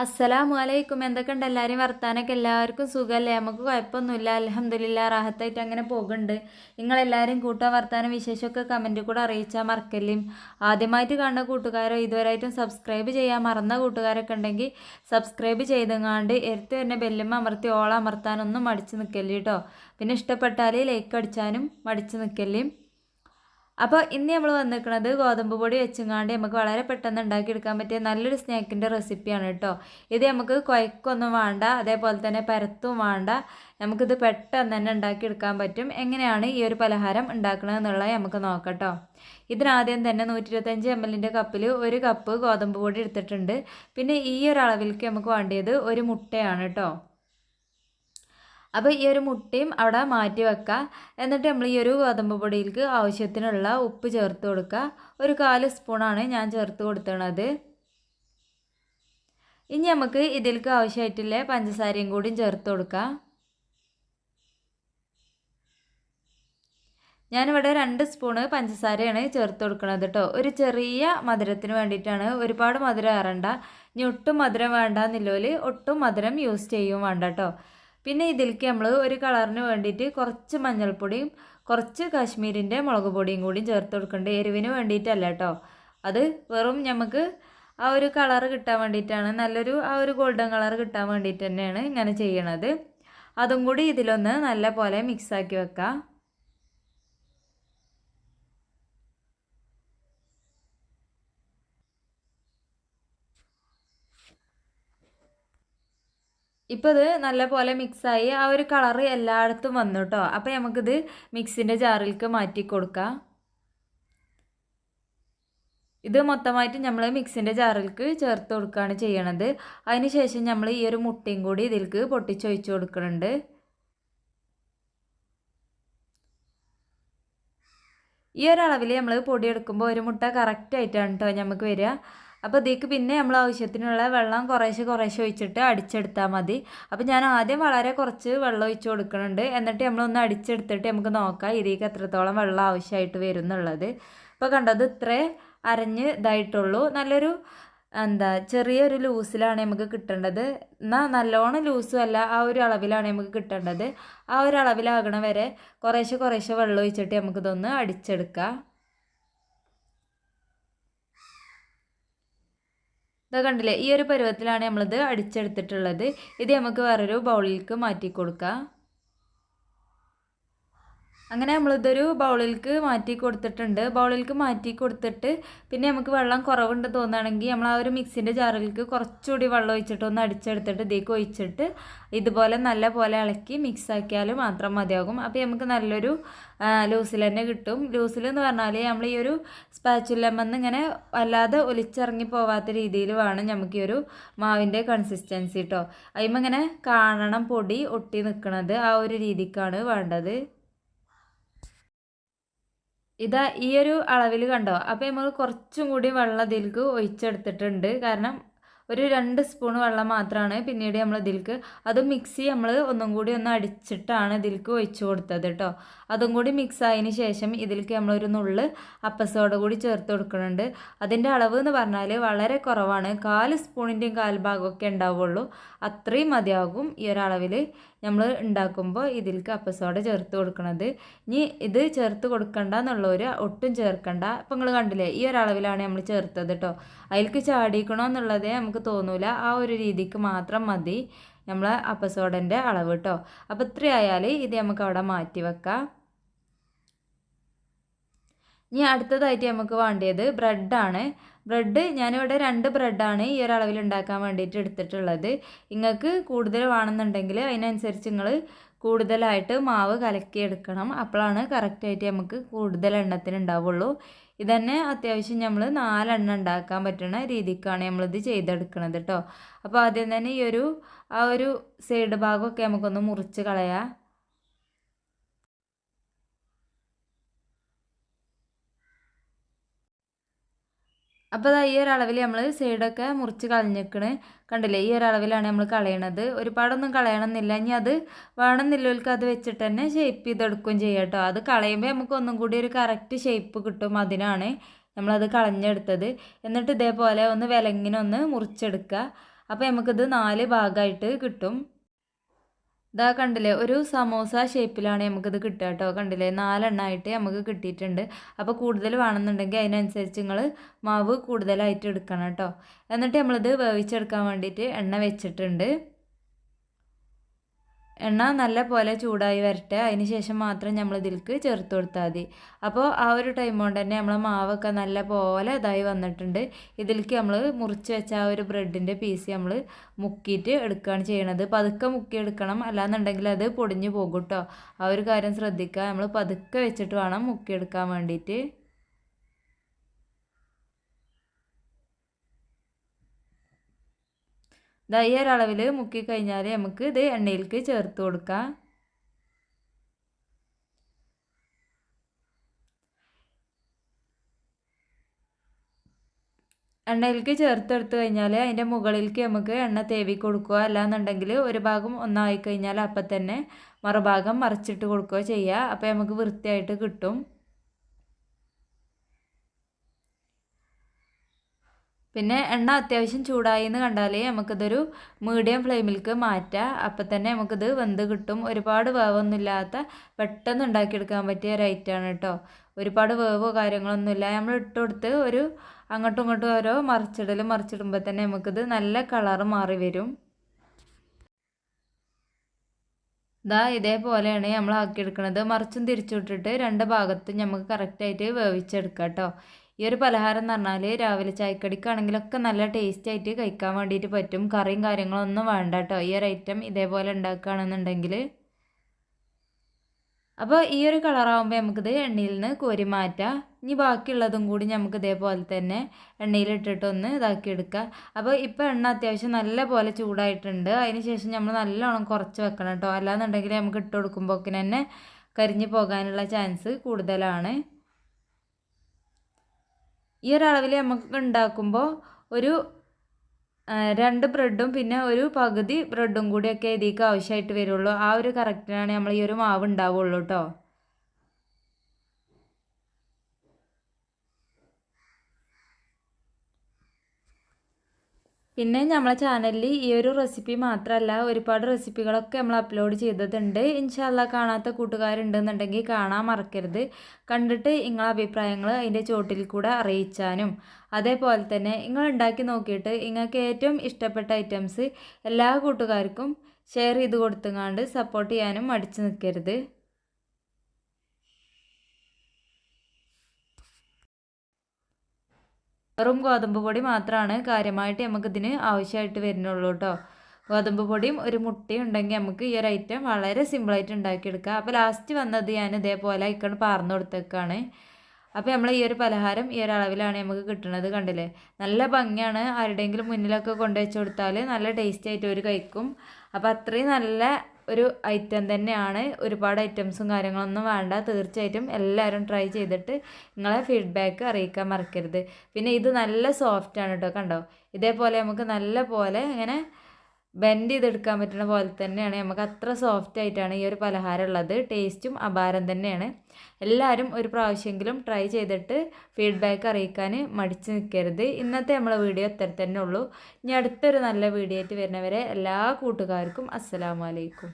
അസ്സലാമു അലൈക്കും എന്തൊക്കെയുണ്ട്? എല്ലാവരും വർത്താനൊക്കെ എല്ലാവർക്കും സുഖമല്ലേ നമുക്ക് കുഴപ്പമൊന്നുമില്ല. അലഹമ്മദില്ല റാഹത്തായിട്ട് അങ്ങനെ പോകുന്നുണ്ട്. നിങ്ങളെല്ലാവരും കൂട്ടാൻ വർത്താനം വിശേഷമൊക്കെ കമന്റിൽ കൂടെ അറിയിച്ചാൽ മറക്കല്ലേ? ആദ്യമായിട്ട് കാണുന്ന കൂട്ടുകാരോ ഇതുവരെയായിട്ടും സബ്സ്ക്രൈബ് ചെയ്യാൻ മറന്ന കൂട്ടുകാരൊക്കെ ഉണ്ടെങ്കിൽ സബ്സ്ക്രൈബ് ചെയ്തെങ്ങാണ്ട് എടുത്ത് തന്നെ ബെല്ലുമ്മ അമർത്തി ഓളം അമർത്താനൊന്നും മടിച്ച് നിൽക്കല്ലേ കേട്ടോ പിന്നെ ഇഷ്ടപ്പെട്ടാൽ ലൈക്ക് അടിച്ചാനും മടിച്ച് നിൽക്കല്ലേ അപ്പോൾ ഇന്ന് നമ്മൾ വന്നിരിക്കുന്നത് ഗോതമ്പ് പൊടി വെച്ചങ്ങാണ്ട് നമുക്ക് വളരെ പെട്ടെന്ന് ഉണ്ടാക്കിയെടുക്കാൻ പറ്റിയ നല്ലൊരു സ്നാക്കിന്റെ റെസിപ്പിയാണ് കേട്ടോ. ഇത് നമുക്ക് കുഴക്കൊന്നും വേണ്ട അതേപോലെ തന്നെ പരത്തും വേണ്ട. നമുക്കിത് പെട്ടെന്ന് തന്നെ ഉണ്ടാക്കിയെടുക്കാൻ പറ്റും. എങ്ങനെയാണ് ഈ ഒരു പലഹാരം ഉണ്ടാക്കുന്നത് എന്നുള്ളത് നമുക്ക് നോക്കട്ടോ ഇതിനാദ്യം തന്നെ നൂറ്റി ഇരുപത്തഞ്ച് എം എല്ലിന്റെ കപ്പിൽ ഒരു കപ്പ് ഗോതമ്പ് പൊടി എടുത്തിട്ടുണ്ട്. പിന്നെ ഈ ഒരു അളവിലേക്ക് നമുക്ക് വേണ്ടിയത് ഒരു മുട്ടയാണ് കേട്ടോ. അപ്പോൾ ഈ ഒരു മുട്ടയും അവിടെ മാറ്റി വെക്കുക എന്നിട്ട് നമ്മൾ ഈ ഒരു ഗോതമ്പ് പൊടിയിലേക്ക് ആവശ്യത്തിനുള്ള ഉപ്പ് ചേർത്ത് കൊടുക്കുക ഒരു കാൽ സ്പൂണാണ് ഞാൻ ചേർത്ത് കൊടുത്തത് ഇനി നമുക്ക് ഇതിലേക്ക് ആവശ്യമായിട്ടുള്ള പഞ്ചസാരയും കൂടിയും ചേർത്ത് കൊടുക്കാം. ഞാനിവിടെ രണ്ട് സ്പൂണ് പഞ്ചസാരയാണ് ചേർത്ത് കൊടുക്കുന്നത് കേട്ടോ. ഒരു ചെറിയ മധുരത്തിന് വേണ്ടിയിട്ടാണ്. ഒരുപാട് മധുരം ഏറണ്ട. ഇനി ഒട്ടും മധുരം വേണ്ടെന്നില്ലോൽ ഒട്ടും മധുരം യൂസ് ചെയ്യും വേണ്ട കേട്ടോ. പിന്നെ ഇതിലേക്ക് നമ്മൾ ഒരു കളറിന് വേണ്ടിയിട്ട് കുറച്ച് മഞ്ഞൾപ്പൊടിയും കുറച്ച് കാശ്മീരിന്റെ മുളക് പൊടിയും കൂടി ചേർത്ത് കൊടുക്കേണ്ട? എരിവിന് വേണ്ടിയിട്ടല്ല കേട്ടോ. അത് വെറും നമുക്ക് ആ ഒരു കളർ കിട്ടാൻ വേണ്ടിയിട്ടാണ്. നല്ലൊരു ആ ഒരു ഗോൾഡൻ കളർ കിട്ടാൻ വേണ്ടിയിട്ട് തന്നെയാണ് ഇങ്ങനെ ചെയ്യണത്. അതും കൂടി ഇതിലൊന്ന് നല്ല പോലെ മിക്സാക്കി വെക്കാം. ഇപ്പോൾ ഇത് നല്ലപോലെ മിക്സായി ആ ഒരു കളർ എല്ലായിടത്തും വന്നു കേട്ടോ അപ്പോൾ നമുക്കിത് മിക്സിന്റെ ജാറിലേക്ക് മാറ്റി കൊടുക്കാം. ഇത് മൊത്തമായിട്ട് നമ്മൾ മിക്സിന്റെ ജാറിലേക്ക് ചേർത്ത് കൊടുക്കുകയാണ് ചെയ്യണത്. അതിന് ശേഷം നമ്മൾ ഈ ഒരു മുട്ടയും കൂടി ഇതിലേക്ക് പൊട്ടിച്ചൊഴിച്ച് കൊടുക്കുന്നുണ്ട് ഈ ഒരളവിൽ നമ്മൾ പൊടി എടുക്കുമ്പോൾ ഒരു മുട്ട കറക്റ്റായിട്ടാണ് കേട്ടോ നമുക്ക് വരിക. അപ്പോൾ ഇതിലേക്ക് പിന്നെ നമ്മൾ ആവശ്യത്തിനുള്ള വെള്ളം കുറേശ്ശെ കുറേശ്ശെ ഒഴിച്ചിട്ട് അടിച്ചെടുത്താൽ മതി. അപ്പോൾ ഞാൻ ആദ്യം വളരെ കുറച്ച് വെള്ളം ഒഴിച്ച് കൊടുക്കുന്നുണ്ട്. എന്നിട്ട് നമ്മളൊന്ന് അടിച്ചെടുത്തിട്ട് നമുക്ക് നോക്കാം ഇതിലേക്ക് എത്രത്തോളം വെള്ളം ആവശ്യമായിട്ട് വരും എന്നുള്ളത് ഇപ്പോൾ കണ്ടത് ഇത്രേ അരഞ്ഞ് ഇതായിട്ടുള്ളൂ. നല്ലൊരു എന്താ ചെറിയൊരു ലൂസിലാണ് നമുക്ക് കിട്ടേണ്ടത്. എന്നാൽ നല്ലോണം ലൂസും അല്ല ആ ഒരു അളവിലാണ് നമുക്ക് കിട്ടേണ്ടത്. ആ ഒരു അളവിലാകണ വരെ കുറേശ്ശെ കുറേശ്ശെ വെള്ളം ഒഴിച്ചിട്ട് നമുക്കിതൊന്ന് അടിച്ചെടുക്കാം. ഇതാ കണ്ടില്ലേ? ഈ ഒരു പരുവത്തിലാണ് നമ്മളിത് അടിച്ചെടുത്തിട്ടുള്ളത്. ഇത് നമുക്ക് വേറൊരു ബൗളിലേക്ക് മാറ്റി കൊടുക്കാം അങ്ങനെ നമ്മളിതൊരു ബൗളിലേക്ക് മാറ്റി കൊടുത്തിട്ടുണ്ട്. ബൗളിലേക്ക് മാറ്റി കൊടുത്തിട്ട് പിന്നെ നമുക്ക് വെള്ളം കുറവുണ്ട് തോന്നുകയാണെങ്കിൽ നമ്മൾ ആ ഒരു മിക്സിന്റെ ജാറിലേക്ക് കുറച്ചുകൂടി വെള്ളം ഒഴിച്ചിട്ട് ഒന്ന് അടിച്ചെടുത്തിട്ട് ഇതിലേക്ക് ഒഴിച്ചിട്ട് ഇതുപോലെ നല്ല പോലെ ഇളക്കി മിക്സാക്കിയാൽ മാത്രം മതിയാകും. അപ്പോൾ നമുക്ക് നല്ലൊരു ലൂസിൽ തന്നെ കിട്ടും. ലൂസിൽ എന്ന് പറഞ്ഞാൽ നമ്മൾ ഈ ഒരു സ്പാച്ചുലമെന്ന് ഇങ്ങനെ വല്ലാതെ ഒലിച്ചിറങ്ങി പോവാത്ത രീതിയിൽ വേണം നമുക്ക് ഈ ഒരു മാവിന്റെ കൺസിസ്റ്റൻസി കേട്ടോ അതിമ്മിങ്ങനെ കാണണം പൊടി ഒട്ടി നിൽക്കുന്നത് ആ ഒരു രീതിക്കാണ് വേണ്ടത്. ഇതാ ഈ ഒരു അളവിൽ കണ്ടോ? അപ്പോൾ നമ്മൾ കുറച്ചും കൂടി വെള്ളം ഇതിലേക്ക് ഒഴിച്ചെടുത്തിട്ടുണ്ട്. കാരണം ഒരു രണ്ട് സ്പൂൺ വെള്ളം മാത്രമാണ് പിന്നീട് നമ്മൾ ഇതിലേക്ക് അത് മിക്സി നമ്മൾ ഒന്നും കൂടി ഒന്ന് അടിച്ചിട്ടാണ് ഇതിലേക്ക് ഒഴിച്ചു കൊടുത്തത് കേട്ടോ അതും കൂടി മിക്സ് ആയതിന് ശേഷം ഇതിലേക്ക് നമ്മളൊരു നുള്ള് അപ്പസോട കൂടി ചേർത്ത് കൊടുക്കുന്നുണ്ട്. അതിന്റെ അളവ് എന്ന് പറഞ്ഞാൽ വളരെ കുറവാണ്. കാൽ സ്പൂണിന്റെയും കാൽ ഭാഗമൊക്കെ ഉണ്ടാവുള്ളൂ. അത്രയും മതിയാകും ഈ ഒരളവിൽ നമ്മൾ ഉണ്ടാക്കുമ്പോൾ ഇതിലേക്ക് അപ്പസോട ചേർത്ത് കൊടുക്കണത്. ഇനി ഇത് ചേർത്ത് കൊടുക്കണ്ട എന്നുള്ളവർ ഒട്ടും ചേർക്കണ്ട. ഇപ്പം നിങ്ങൾ കണ്ടില്ലേ ഈ ഒരളവിലാണ് നമ്മൾ ചേർത്തത് കേട്ടോ അതിലേക്ക് ചാടിക്കണോ എന്നുള്ളതേ നമുക്ക് തോന്നൂല. ആ ഒരു രീതിക്ക് മാത്രം മതി നമ്മളെ അപ്പസോഡന്റെ അളവ് കേട്ടോ അപ്പോൾ ഇത്രയായാൽ ഇത് നമുക്ക് അവിടെ മാറ്റി വെക്കാം. ഇനി അടുത്തതായിട്ട് നമുക്ക് വേണ്ടത് ബ്രെഡാണ്. ബ്രെഡ് ഞാനിവിടെ രണ്ട് ബ്രെഡാണ് ഈ ഒരു അളവിൽ ഉണ്ടാക്കാൻ വേണ്ടിയിട്ട് എടുത്തിട്ടുള്ളത്. നിങ്ങൾക്ക് കൂടുതൽ വേണമെന്നുണ്ടെങ്കിൽ അതിനനുസരിച്ച് നിങ്ങൾ കൂടുതലായിട്ട് മാവ് കലക്കിയെടുക്കണം. അപ്പോഴാണ് കറക്റ്റായിട്ട് നമുക്ക് കൂടുതൽ എണ്ണത്തിന് ഉണ്ടാവുള്ളൂ. ഇതന്നെ അത്യാവശ്യം നമ്മൾ നാലെണ്ണം ഉണ്ടാക്കാൻ പറ്റുന്ന രീതിക്കാണ് നമ്മളിത് ചെയ്തെടുക്കുന്നത് കേട്ടോ. അപ്പോൾ ആദ്യം തന്നെ ഈ ഒരു ആ ഒരു സൈഡ് ഭാഗമൊക്കെ നമുക്കൊന്ന് മുറിച്ച് കളയാം. അപ്പോൾ ഈ ഒരു അളവിൽ നമ്മൾ സൈഡൊക്കെ മുറിച്ച് കളഞ്ഞേക്കണ്. കണ്ടില്ലേ? ഈ ഒരു അളവിലാണ് നമ്മൾ കളയണത്. ഒരുപാടൊന്നും കളയണമെന്നില്ല ഇനി അത് വേണമെന്നില്ലവർക്ക് അത് വെച്ചിട്ട് തന്നെ ഷേപ്പ് ചെയ്തെടുക്കുകയും ചെയ്യാം കേട്ടോ അത് കളയുമ്പോൾ നമുക്ക് ഒന്നും കൂടി ഒരു കറക്റ്റ് ഷേപ്പ് കിട്ടും അതിനാണ് നമ്മളത് കളഞ്ഞെടുത്തത്. എന്നിട്ട് ഇതേപോലെ ഒന്ന് വിലങ്ങിനൊന്ന് മുറിച്ചെടുക്കുക അപ്പോൾ നമുക്കിത് നാല് ഭാഗമായിട്ട് കിട്ടും. ഇതാ കണ്ടില്ലേ ഒരു സമോസ ഷേപ്പിലാണ് നമുക്കിത് കിട്ടുക കേട്ടോ. കണ്ടില്ലേ നാലെണ്ണമായിട്ട് നമുക്ക് കിട്ടിയിട്ടുണ്ട്. അപ്പോൾ കൂടുതൽ വേണമെന്നുണ്ടെങ്കിൽ അതിനനുസരിച്ച് നിങ്ങൾ മാവ് കൂടുതലായിട്ട് എടുക്കണം കേട്ടോ. എന്നിട്ട് നമ്മളിത് വേവിച്ചെടുക്കാൻ വേണ്ടിയിട്ട് എണ്ണ വെച്ചിട്ടുണ്ട്. എണ്ണ നല്ല പോലെ ചൂടായി വരട്ടെ. അതിന് ശേഷം മാത്രം നമ്മൾ ഇതിലേക്ക് ചേർത്ത് കൊടുത്താൽ മതി. അപ്പോൾ ആ ഒരു ടൈം കൊണ്ട് തന്നെ നമ്മൾ മാവൊക്കെ നല്ല പോലെ ഇതായി വന്നിട്ടുണ്ട്. ഇതിലേക്ക് നമ്മൾ മുറിച്ച് വെച്ച ആ ഒരു ബ്രെഡിന്റെ പീസ് നമ്മൾ മുക്കിയിട്ട് എടുക്കുകയാണ് ചെയ്യണത്. പതുക്കെ മുക്കി എടുക്കണം. അല്ലാന്നുണ്ടെങ്കിൽ അത് പൊടിഞ്ഞു പോകും കേട്ടോ ആ ഒരു കാര്യം ശ്രദ്ധിക്കുക നമ്മൾ പതുക്കെ വെച്ചിട്ട് വേണം മുക്കിയെടുക്കാൻ വേണ്ടിയിട്ട് ഇതാ ഈ ഒരളവിൽ മുക്കി കഴിഞ്ഞാൽ നമുക്ക് ഇത് എണ്ണയിലേക്ക് ചേർത്ത് കൊടുക്കാം. എണ്ണയിലേക്ക് ചേർത്തെടുത്ത് കഴിഞ്ഞാൽ അതിന്റെ മുകളിലേക്ക് നമുക്ക് എണ്ണ തേവി കൊടുക്കുക അല്ലാന്നുണ്ടെങ്കിൽ ഒരു ഭാഗം ഒന്നായി കഴിഞ്ഞാൽ അപ്പം തന്നെ മറുഭാഗം മറിച്ചിട്ട് കൊടുക്കുകയോ ചെയ്യുക. അപ്പോൾ നമുക്ക് വൃത്തിയായിട്ട് കിട്ടും. പിന്നെ എണ്ണ അത്യാവശ്യം ചൂടായി എന്ന് കണ്ടാൽ നമുക്കിതൊരു മീഡിയം ഫ്ലെയിമിലേക്ക് മാറ്റാം. അപ്പം തന്നെ നമുക്കിത് വെന്ത് കിട്ടും. ഒരുപാട് വേവൊന്നുമില്ലാത്ത പെട്ടെന്ന് ഉണ്ടാക്കിയെടുക്കാൻ പറ്റിയ ഒരു ഐറ്റമാണ് കേട്ടോ ഒരുപാട് വേവോ കാര്യങ്ങളൊന്നുമില്ല നമ്മൾ ഇട്ട് കൊടുത്ത് ഒരു അങ്ങോട്ടും ഇങ്ങോട്ടും ഓരോ മറിച്ചിടൽ മറിച്ചിടുമ്പോൾ തന്നെ നമുക്കിത് നല്ല കളർ മാറി വരും. ഇതാ ഇതേപോലെയാണ് നമ്മൾ ആക്കിയെടുക്കുന്നത് മറിച്ചും തിരിച്ചുവിട്ടിട്ട് രണ്ട് ഭാഗത്തും നമുക്ക് കറക്റ്റായിട്ട് വേവിച്ചെടുക്കാം കേട്ടോ ഈ ഒരു പലഹാരം എന്ന് പറഞ്ഞാൽ രാവിലെ ചായക്കടിക്കാണെങ്കിലൊക്കെ നല്ല ടേസ്റ്റ് ആയിട്ട് കഴിക്കാൻ വേണ്ടിയിട്ട് പറ്റും. കറിയും കാര്യങ്ങളൊന്നും വേണ്ട കേട്ടോ ഈ ഒരു ഐറ്റം ഇതേപോലെ ഉണ്ടാക്കുകയാണെന്നുണ്ടെങ്കിൽ അപ്പോൾ ഈ ഒരു കളറാകുമ്പോൾ നമുക്കിത് എണ്ണയിൽ നിന്ന് കോരി മാറ്റാം. ഇനി ബാക്കിയുള്ളതും കൂടി നമുക്ക് ഇതേപോലെ തന്നെ എണ്ണയിലിട്ടിട്ടൊന്ന് ഇതാക്കിയെടുക്കുക അപ്പോൾ ഇപ്പോൾ എണ്ണ അത്യാവശ്യം നല്ല പോലെ ചൂടായിട്ടുണ്ട്. അതിന് ശേഷം നമ്മൾ നല്ലോണം കുറച്ച് വെക്കണം കേട്ടോ. അല്ലാന്നുണ്ടെങ്കിൽ നമുക്ക് ഇട്ട് കൊടുക്കുമ്പോൾ തന്നെ കരിഞ്ഞു പോകാനുള്ള ചാൻസ് കൂടുതലാണ്. ഈ ഒരളവിൽ നമുക്ക് ഉണ്ടാക്കുമ്പോൾ ഒരു രണ്ട് ബ്രെഡും പിന്നെ ഒരു പകുതി ബ്രെഡും കൂടിയൊക്കെ ഇതിലേക്ക് ആവശ്യമായിട്ട് വരുള്ളൂ. ആ ഒരു കറക്റ്റിനാണ് നമ്മൾ ഈ ഒരു മാവ് ഉണ്ടാവുള്ളൂ കേട്ടോ പിന്നെ നമ്മളെ ചാനലിൽ ഈ ഒരു റെസിപ്പി മാത്രമല്ല ഒരുപാട് റെസിപ്പികളൊക്കെ നമ്മൾ അപ്ലോഡ് ചെയ്തിട്ടുണ്ട് ഇൻഷാല്ല കാണാത്ത കൂട്ടുകാരുണ്ടെന്നുണ്ടെങ്കിൽ കാണാൻ മറക്കരുത്. കണ്ടിട്ട് നിങ്ങളെ അഭിപ്രായങ്ങൾ അതിന്റെ ചോട്ടിൽ കൂടെ അറിയിച്ചാനും. അതേപോലെ തന്നെ നിങ്ങൾ ഉണ്ടാക്കി നോക്കിയിട്ട് നിങ്ങൾക്ക് ഏറ്റവും ഇഷ്ടപ്പെട്ട ഐറ്റംസ് എല്ലാ കൂട്ടുകാർക്കും ഷെയർ ചെയ്ത് കൊടുത്തുങ്ങാണ്ട് സപ്പോർട്ട് ചെയ്യാനും മടിച്ചു നിൽക്കരുത് വെറും ഗോതമ്പ് പൊടി മാത്രമാണ് കാര്യമായിട്ട് നമുക്കിതിന് ആവശ്യമായിട്ട് വരുന്നുള്ളൂ കേട്ടോ ഗോതമ്പ് പൊടിയും ഒരു മുട്ടയും ഉണ്ടെങ്കിൽ നമുക്ക് ഈ ഒരു ഐറ്റം വളരെ സിമ്പിളായിട്ട് ഉണ്ടാക്കിയെടുക്കാം. അപ്പോൾ ലാസ്റ്റ് വന്നത് ഞാൻ ഇതേപോലെ ഇക്കണ് പാർന്നു കൊടുത്തേക്കാണ്. അപ്പോൾ നമ്മൾ ഈ ഒരു പലഹാരം ഈ ഒരു അളവിലാണ് നമുക്ക് കിട്ടുന്നത് കണ്ടില്ലേ? നല്ല ഭംഗിയാണ്. ആരുടെയെങ്കിലും മുന്നിലൊക്കെ കൊണ്ടുവച്ച് കൊടുത്താൽ നല്ല ടേസ്റ്റി ആയിട്ട് ഒരു കഴിക്കും. അപ്പോൾ അത്രയും നല്ല ഒരു ഐറ്റം തന്നെയാണ് ഒരുപാട് ഐറ്റംസും കാര്യങ്ങളൊന്നും വേണ്ട. തീർച്ചയായിട്ടും എല്ലാവരും ട്രൈ ചെയ്തിട്ട് നിങ്ങളെ ഫീഡ്ബാക്ക് അറിയിക്കാൻ മറക്കരുത്. പിന്നെ ഇത് നല്ല സോഫ്റ്റാണ് കേട്ടോ കണ്ടോ? ഇതേപോലെ നമുക്ക് നല്ല പോലെ ഇങ്ങനെ ബെൻഡ് ചെയ്തെടുക്കാൻ പറ്റുന്ന പോലെ തന്നെയാണ്. നമുക്ക് അത്ര സോഫ്റ്റ് ആയിട്ടാണ് ഈ ഒരു പലഹാരം ഉള്ളത്. ടേസ്റ്റും അപാരം തന്നെയാണ്. എല്ലാവരും ഒരു പ്രാവശ്യമെങ്കിലും ട്രൈ ചെയ്തിട്ട് ഫീഡ്ബാക്ക് അറിയിക്കാൻ മടിച്ച് നിൽക്കരുത്. ഇന്നത്തെ നമ്മളെ വീഡിയോ ഇത്ര തന്നെ ഉള്ളൂ. ഇനി അടുത്തൊരു നല്ല വീഡിയോ ആയിട്ട് വരുന്നവരെ എല്ലാ കൂട്ടുകാർക്കും അസ്സലാമലൈക്കും